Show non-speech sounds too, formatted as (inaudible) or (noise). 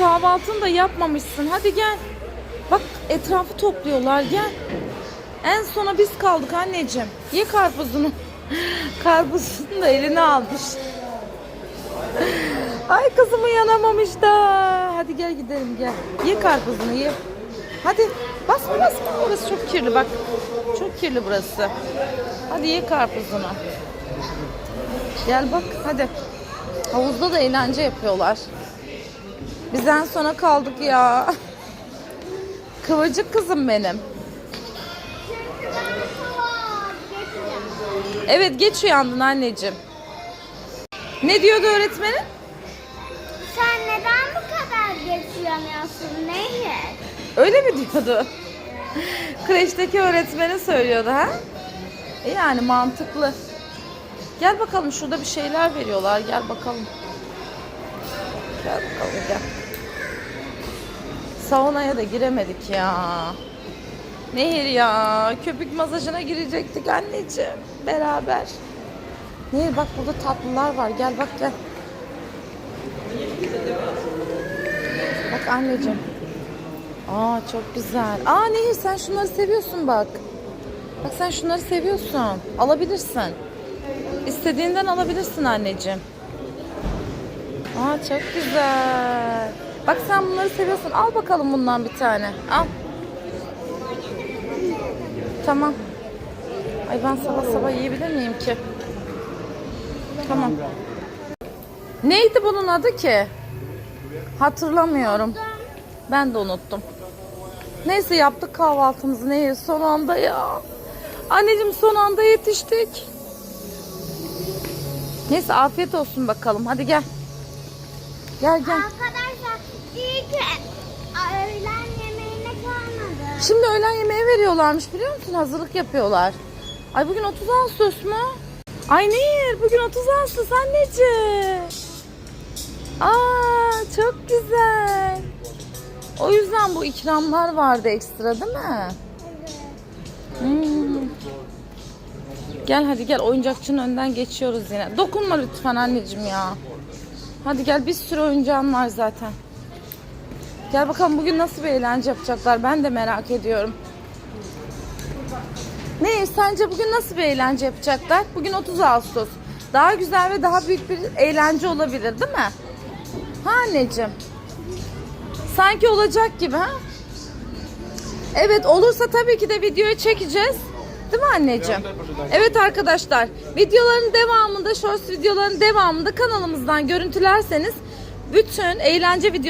kahvaltını da yapmamışsın. Hadi gel. Bak etrafı topluyorlar gel. En sona biz kaldık anneciğim. Ye karpuzunu. (laughs) Karpuzunu da eline almış. (laughs) Ay kızım uyanamamış da. Hadi gel gidelim gel. Ye karpuzunu ye. Hadi basma basma. Burası çok kirli bak. Çok kirli burası. Hadi ye karpuzunu. Gel bak hadi. Havuzda da eğlence yapıyorlar. Biz en sona kaldık ya. Kıvırcık kızım benim. Evet geç uyandın anneciğim. Ne diyordu öğretmenin? Sen neden bu kadar geç uyanıyorsun Nehir? Öyle mi diyordu? Kreşteki öğretmeni söylüyordu ha? E yani mantıklı. Gel bakalım şurada bir şeyler veriyorlar. Gel bakalım. Gel bakalım. Saunaya da giremedik ya. Nehir ya. Köpük masajına girecektik anneciğim. Beraber. Nehir bak burada tatlılar var. Gel bak gel. Bak anneciğim. Aa çok güzel. Aa Nehir sen şunları seviyorsun bak. Bak sen şunları seviyorsun. Alabilirsin. İstediğinden alabilirsin anneciğim. Aa çok güzel. Bak sen bunları seviyorsun. Al bakalım bundan bir tane. Al. Tamam. Ay ben sabah sabah yiyebilir miyim ki? Tamam. Neydi bunun adı ki? Hatırlamıyorum. Ben de unuttum. Neyse yaptık kahvaltımızı. Neyse son anda ya. Anneciğim son anda yetiştik. Neyse afiyet olsun bakalım. Hadi gel. Gel gel. Arkadaşlar öğlen yemeğine kalmadı. Şimdi öğlen yemeği veriyorlarmış biliyor musun? Hazırlık yapıyorlar. Ay bugün 30 Ağustos mu? Ay Nehir bugün 30 Ağustos anneciğim. Aa çok güzel. O yüzden bu ikramlar vardı ekstra değil mi? Hmm. Gel hadi gel oyuncakçının önden geçiyoruz yine. Dokunma lütfen anneciğim ya. Hadi gel bir sürü oyuncağın var zaten. Gel bakalım bugün nasıl bir eğlence yapacaklar ben de merak ediyorum. Ne sence bugün nasıl bir eğlence yapacaklar? Bugün 30 Ağustos. Daha güzel ve daha büyük bir eğlence olabilir değil mi? Ha anneciğim? Sanki olacak gibi ha? Evet olursa tabii ki de videoyu çekeceğiz. Değil mi anneciğim? Evet arkadaşlar videoların devamında, shorts videoların devamında kanalımızdan görüntülerseniz bütün eğlence videoları